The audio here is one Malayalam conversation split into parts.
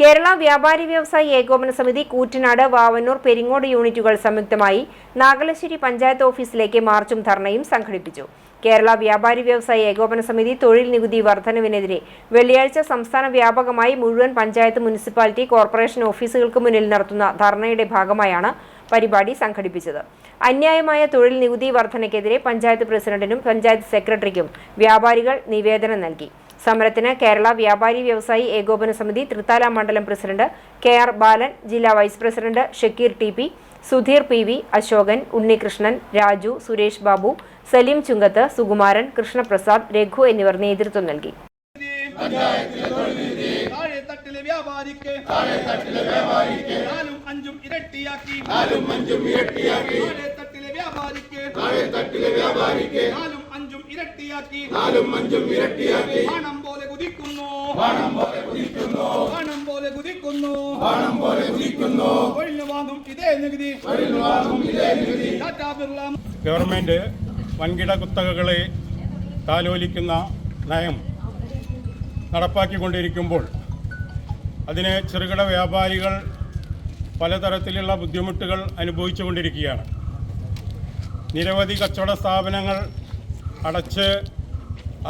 കേരള വ്യാപാരി വ്യവസായി ഏകോപന സമിതി കൂറ്റനാട് വാവന്നൂർ പെരിങ്ങോട് യൂണിറ്റുകൾ സംയുക്തമായി നാഗലശ്ശേരി പഞ്ചായത്ത് ഓഫീസിലേക്ക് മാർച്ചും ധർണയും സംഘടിപ്പിച്ചു. കേരള വ്യാപാരി വ്യവസായി ഏകോപന സമിതി തൊഴിൽ നികുതി വർധനവിനെതിരെ വെള്ളിയാഴ്ച സംസ്ഥാന വ്യാപകമായി മുഴുവൻ പഞ്ചായത്ത് മുനിസിപ്പാലിറ്റി കോർപ്പറേഷൻ ഓഫീസുകൾക്ക് മുന്നിൽ നടത്തുന്ന ധർണയുടെ ഭാഗമായാണ് പരിപാടി സംഘടിപ്പിച്ചത്. അന്യായമായ തൊഴിൽ നികുതി വർധനയ്ക്കെതിരെ പഞ്ചായത്ത് പ്രസിഡന്റിനും പഞ്ചായത്ത് സെക്രട്ടറിക്കും വ്യാപാരികൾ നിവേദനം നൽകി. സമരത്തിന് കേരള വ്യാപാരി വ്യവസായി ഏകോപന സമിതി തൃത്താല മണ്ഡലം പ്രസിഡന്റ് കെ ആർ ബാലൻ ജില്ലാ vice president Shakeer T P Sudheer P V Ashokan Unnikrishnan Raju Suresh Babu Saleem Chunkath Sukumaran Krishnaprasad Raghu എന്നിവർ നേതൃത്വം നൽകി. താഴെത്തട്ടിലെ വ്യാപാരിക്ക് താഴെത്തട്ടിലെ വ്യാപാരിക്ക് നാലും അഞ്ചും ഇരട്ടിയാക്കി. നാലും അഞ്ചും ഇരട്ടിയാക്കി. താഴെത്തട്ടിലെ വ്യാപാരിക്ക് താഴെത്തട്ടിലെ വ്യാപാരിക്ക് നാലും ഇരട്ടിയാക്കി നാലും അഞ്ചും ഇരട്ടിയാക്കി പണം പോലെ കുതിക്കുന്നു. പണം പോലെ കുതിക്കുന്നു. പണം പോലെ കുതിക്കുന്നു. പണം പോലെ കുതിക്കുന്നു. തൊഴിൽ വാങ്ങും ഇതേ നികുതി. വാങ്ങും ഇതേ നികുതി. ടാറ്റാ ബിർള. ഗവൺമെന്റ് വൻകിട കുത്തകകളെ താലോലിക്കുന്ന നയം നടപ്പാക്കിക്കൊണ്ടിരിക്കുമ്പോൾ അതിന് ചെറുകിട വ്യാപാരികൾ പലതരത്തിലുള്ള ബുദ്ധിമുട്ടുകൾ അനുഭവിച്ചുകൊണ്ടിരിക്കുകയാണ്. നിരവധി കച്ചവട സ്ഥാപനങ്ങൾ അടച്ച്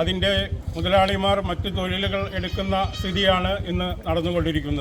അതിന്റെ മുതലാളിമാർ മറ്റ് തൊഴിലുകൾ എടുക്കുന്ന സ്ഥിതിയാണ് ഇന്ന് നടന്നുകൊണ്ടിരിക്കുന്നത്.